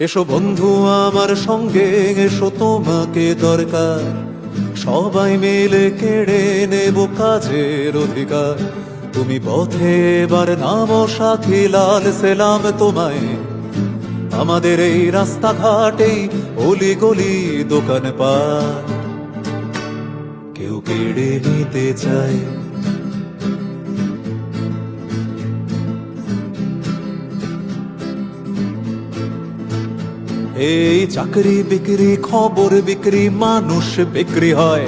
এসো বন্ধু, আমার সঙ্গে এসো, তোমাকে দরকার। সবাই মিলে কেড়ে নেব কাজের অধিকার। তুমি পথে এবার নাম সাথী লাল সেলাম তোমায়। আমাদের এই রাস্তাঘাটেই অলি গলি দোকান পা কেউ কেড়ে নিতে চায় এই চাকরি বিক্রি, খবর বিক্রি, মানুষ বিক্রি হয়।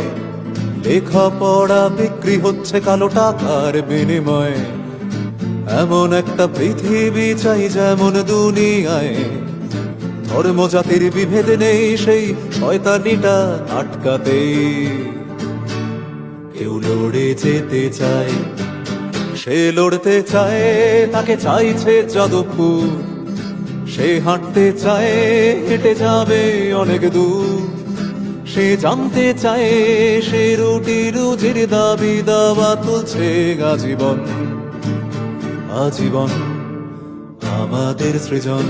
লেখাপড়া বিক্রি হচ্ছে কালো টাকার বিনিময়। এমন একটা পৃথিবী চাই যেমন দুনিয়ায়। ধর্ম জাতির বিভেদ নেই সেই শয়তানিটা আটকাতেই। কেউ লড়ে যেতে চায়, সে লড়তে চায়, তাকে চাইছে যাদবপুর। সে হাঁটতে চায়, হেঁটে যাবে অনেক দূর। সে জানতে চায়, সে রুটি রুজির দাবি দাবা তুলছে আজীবন। আজীবন আমাদের সৃজন।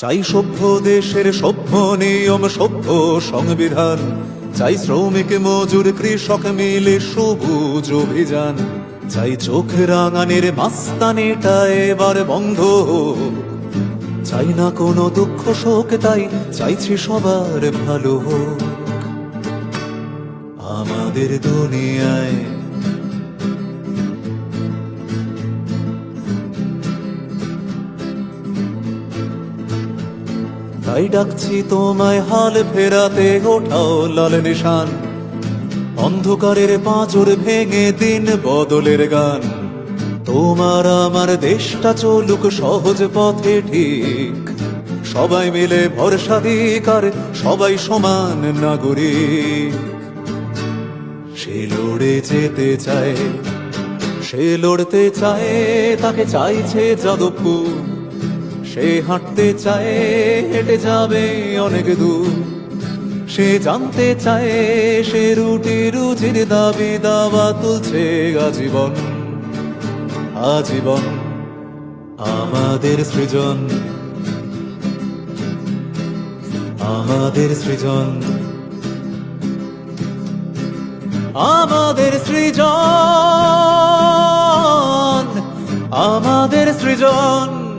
চাই সভ্য দেশের সভ্য নিয়ম, সভ্য সংবিধান। চাই শ্রমিক, মজুর, কৃষক মিলে সবুজ অভিযান। চাই চোখ রাঙানের মাস্তানিটা এবার বন্ধ চাই না কোনো দুঃখ শোক, তাই চাইছি সবার ভালো হোক। আমাদের দুনিয়ায় তাই ডাকছি তোমায় হাল ফেরাতে, ওঠাও লাল নিশান। অন্ধকারের পাঁচর ভেঙে দিন বদলের গান। তোমার আমার দেশটা চলুক সহজ পথে ঠিক। সবাই মিলে ভরসা দিক আর সবাই সমান নাগরিক। সে লড়ে যেতে চায়, সে লড়তে চায়, তাকে চাইছে যাদবপুর। সে হাঁটতে চায়, হেঁটে যাবে অনেক দূর। সে জানতে চায়, সে রুটি রুজির দাবি, দাবা তুলছে আজীবন। আজীবন আমাদের সৃজন। আমাদের সৃজন। আমাদের সৃজন। আমাদের সৃজন।